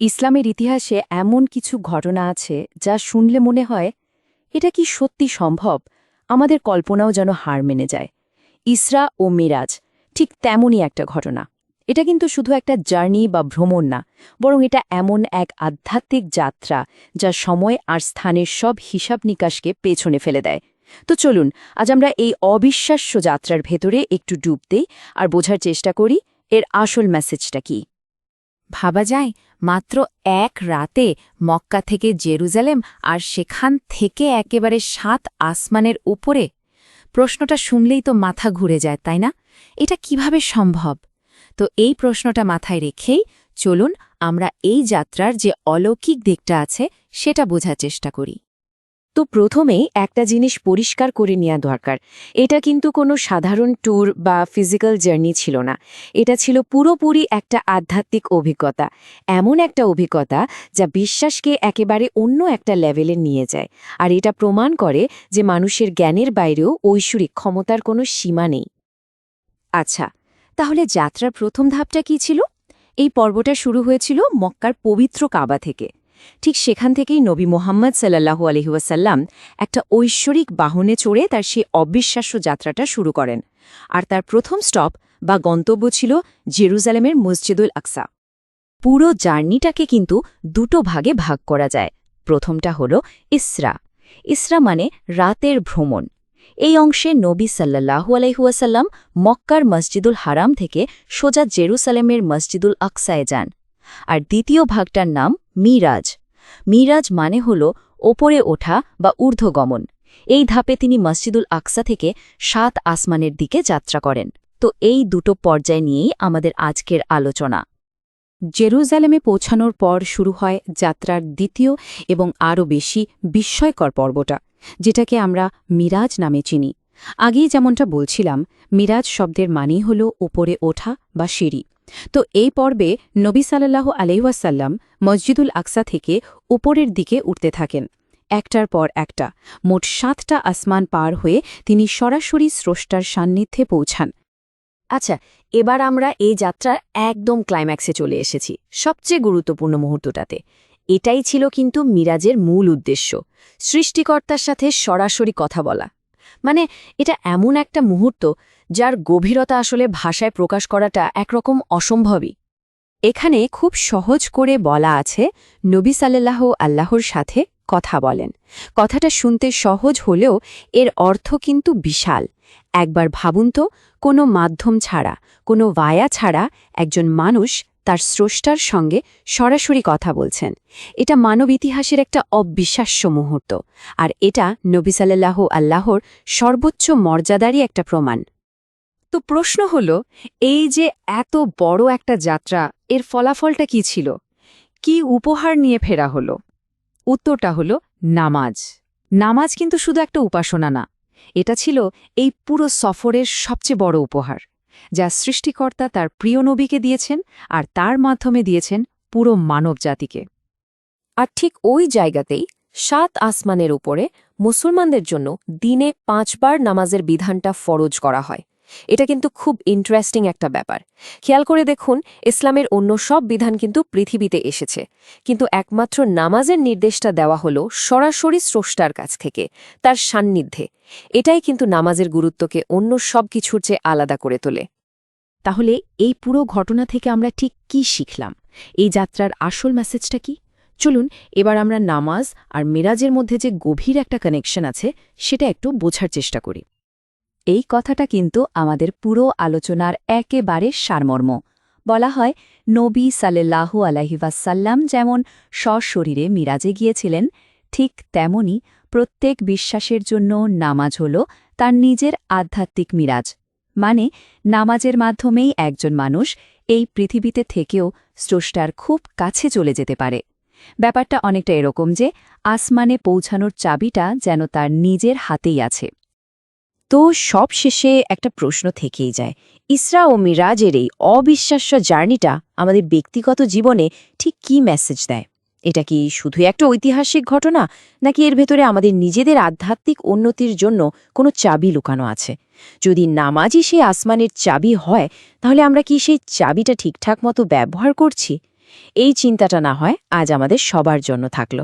ইসলামের ইতিহাসে এমন কিছু ঘটনা আছে যা শুনলে মনে হয়, এটা কি সত্যি সম্ভব? আমাদের কল্পনাও যেন হার মেনে যায়। ইসরা ও মিরাজ, ঠিক তেমনই একটা ঘটনা। এটা কিন্তু শুধু একটা জার্নি বা ভ্রমণ না, বরং এটা এমন এক আধ্যাত্মিক যাত্রা যা সময় আর স্থানের সব হিসাব নিকাশকে পেছনে ফেলে দেয়। তো চলুন, আজ আমরা এই অবিশ্বাস্য যাত্রার ভেতরে একটু ডুব দেই আর বোঝার চেষ্টা করি, এর আসল মেসেজটা কি? ভাবা যায়, মাত্র এক রাতে মক্কা থেকে জেরুজালেম আর সেখান থেকে একেবারে সাত আসমানের উপরে? প্রশ্নটা শুনলেই তো মাথা ঘুরে যায়, তাই না? এটা কীভাবে সম্ভব? তো এই প্রশ্নটা মাথায় রেখেই চলুন আমরা এই যাত্রার যে অলৌকিক দিকটা আছে, সেটা বোঝার চেষ্টা করি। তো প্রথমেই একটা জিনিস পরিষ্কার করে নেওয়া দরকার। এটা কিন্তু কোনো সাধারণ ট্যুর বা ফিজিক্যাল জার্নি ছিল না। এটা ছিল পুরোপুরি একটা আধ্যাত্মিক অভিজ্ঞতা। এমন একটা অভিজ্ঞতা যা বিশ্বাসকে একেবারে অন্য একটা লেভেলে নিয়ে যায়। আর এটা প্রমাণ করে যে মানুষের জ্ঞানের বাইরেও ঐশ্বরিক ক্ষমতার কোনো সীমা নেই। আচ্ছা তাহলে যাত্রার প্রথম ধাপটা কি ছিল? এই পর্বটা শুরু হয়েছিল মক্কার পবিত্র কাবা থেকে। ঠিক সেখান থেকেই নবী মোহাম্মদ সাল্লাহু আলহিউসাল্লাম একটা ঐশ্বরিক বাহনে চড়ে তার সেই অবিশ্বাস্য যাত্রাটা শুরু করেন। আর তার প্রথম স্টপ বা গন্তব্য ছিল জেরুজালেমের মসজিদুল আকসা। পুরো জার্নিটাকে কিন্তু দুটো ভাগে ভাগ করা যায়। প্রথমটা হল ইসরা। ইসরা মানে রাতের ভ্রমণ। এই অংশে নবী সাল্লাহু আলাইহুয়াসাল্লাম মক্কার মসজিদুল হারাম থেকে সোজা জেরুসালেমের মসজিদুল আকসায় যান। আর দ্বিতীয় ভাগটার নাম মিরাজ। মিরাজ মানে হল ওপরে ওঠা বা ঊর্ধ্বগমন। এই ধাপে তিনি মসজিদুল আকসা থেকে সাত আসমানের দিকে যাত্রা করেন। তো এই দুটো পর্যায় নিয়েই আমাদের আজকের আলোচনা। জেরুজালেমে পৌঁছানোর পর শুরু হয় যাত্রার দ্বিতীয় এবং আরও বেশি বিস্ময়কর পর্বটা, যেটাকে আমরা মিরাজ নামে চিনি। আগেই যেমনটা বলছিলাম, মিরাজ শব্দের মানেই হল ওপরে ওঠা বা সিঁড়ি। তো এই পর্বে নবী সাল্লাহ আলহাসাল্লাম মসজিদুল আকসা থেকে উপরের দিকে উঠতে থাকেন। একটার পর একটা, মোট সাতটা আসমান পার হয়ে তিনি সরাসরি স্রষ্টার সান্নিধ্যে পৌঁছান। আচ্ছা এবার আমরা এই যাত্রার একদম ক্লাইম্যাক্সে চলে এসেছি, সবচেয়ে গুরুত্বপূর্ণ মুহূর্তটাতে। এটাই ছিল কিন্তু মিরাজের মূল উদ্দেশ্য, সৃষ্টিকর্তার সাথে সরাসরি কথা বলা। মানে এটা এমন একটা মুহূর্ত যার গভীরতা আসলে ভাষায় প্রকাশ করাটা একরকম অসম্ভবই। এখানে খুব সহজ করে বলা আছে, নবী সাল্লাহ আল্লাহর সাথে কথা বলেন। কথাটা শুনতে সহজ হলেও এর অর্থ কিন্তু বিশাল। একবার ভাবুন তো, কোনো মাধ্যম ছাড়া, কোনো ভায়া ছাড়া একজন মানুষ তার স্রষ্টার সঙ্গে সরাসরি কথা বলছেন। এটা মানব ইতিহাসের একটা অবিশ্বাস্য মুহূর্ত। আর এটা নবী সাল্লাহ আল্লাহর সর্বোচ্চ মর্যাদারই একটা প্রমাণ। তো প্রশ্ন হল, এই যে এত বড় একটা যাত্রা, এর ফলাফলটা কি ছিল? কি উপহার নিয়ে ফেরা হলো? উত্তরটা হল নামাজ। নামাজ কিন্তু শুধু একটা উপাসনা না, এটা ছিল এই পুরো সফরের সবচেয়ে বড় উপহার, যা সৃষ্টিকর্তা তার প্রিয় নবীকে দিয়েছেন আর তার মাধ্যমে দিয়েছেন পুরো মানব জাতিকে আর ঠিক ওই জায়গাতেই সাত আসমানের উপরে মুসলমানদের জন্য দিনে পাঁচবার নামাজের বিধানটা ফরজ করা হয় এটা কিন্তু খুব ইন্টারেস্টিং একটা ব্যাপার। খেয়াল করে দেখুন, ইসলামের অন্য সব বিধান কিন্তু পৃথিবীতে এসেছে। কিন্তু একমাত্র নামাজের নির্দেশটা দেওয়া হলো সরাসরি স্রষ্টার কাছ থেকে, তার সান্নিধ্যে। এটাই কিন্তু নামাজের গুরুত্বকে অন্য সব কিছুর চেয়ে আলাদা করে তোলে। তাহলে এই পুরো ঘটনা থেকে আমরা ঠিক কি শিখলাম? এই যাত্রার আসল মেসেজটা কি? চলুন, এবার আমরা নামাজ আর মিরাজের মধ্যে যে গভীর একটা কানেকশন আছে, সেটা একটু বোঝার চেষ্টা করি। এই কথাটা কিন্তু আমাদের পুরো আলোচনার একেবারে সারমর্ম। বলা হয়, নবী সাল্লাহু আলহিবাসাল্লাম যেমন সশরীরে মিরাজে গিয়েছিলেন, ঠিক তেমনি প্রত্যেক বিশ্বাসের জন্য নামাজ হল তার নিজের আধ্যাত্মিক মিরাজ। মানে নামাজের মাধ্যমেই একজন মানুষ এই পৃথিবীতে থেকেও স্রষ্টার খুব কাছে চলে যেতে পারে। ব্যাপারটা অনেকটা এরকম যে, আসমানে পৌঁছানোর চাবিটা যেন তার নিজের হাতেই আছে। তো সব শেষে একটা প্রশ্ন থেকেই যায়। ইসরা ও মিরাজের এই অবিশ্বাস্য জার্নিটা আমাদের ব্যক্তিগত জীবনে ঠিক কি মেসেজ দেয়? এটা কি শুধু একটা ঐতিহাসিক ঘটনা, নাকি এর ভেতরে আমাদের নিজেদের আধ্যাত্মিক উন্নতির জন্য কোনো চাবি লুকানো আছে? যদি নামাজই সেই আসমানের চাবি হয়, তাহলে আমরা কি সেই চাবিটা ঠিকঠাক মতো ব্যবহার করছি? এই চিন্তাটা না হয় আজ আমাদের সবার জন্য থাকল।